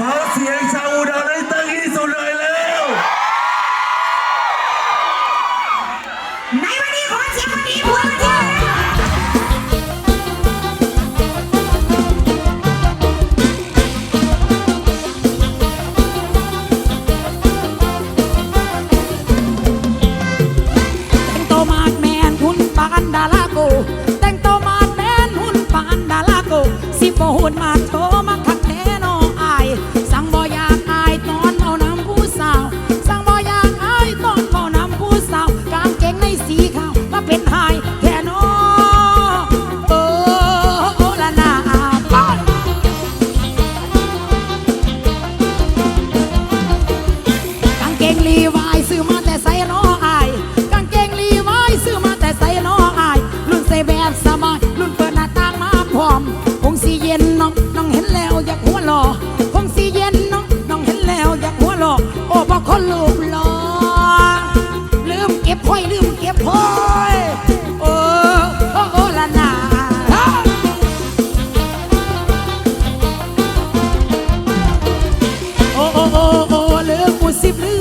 ขอเสียงชาวอุดรได้ตั้งที่สุดเลยแล้วในวันนี้ขอเสียงวันนี้พวกเจ้าสิบโหดมาโชมา imposible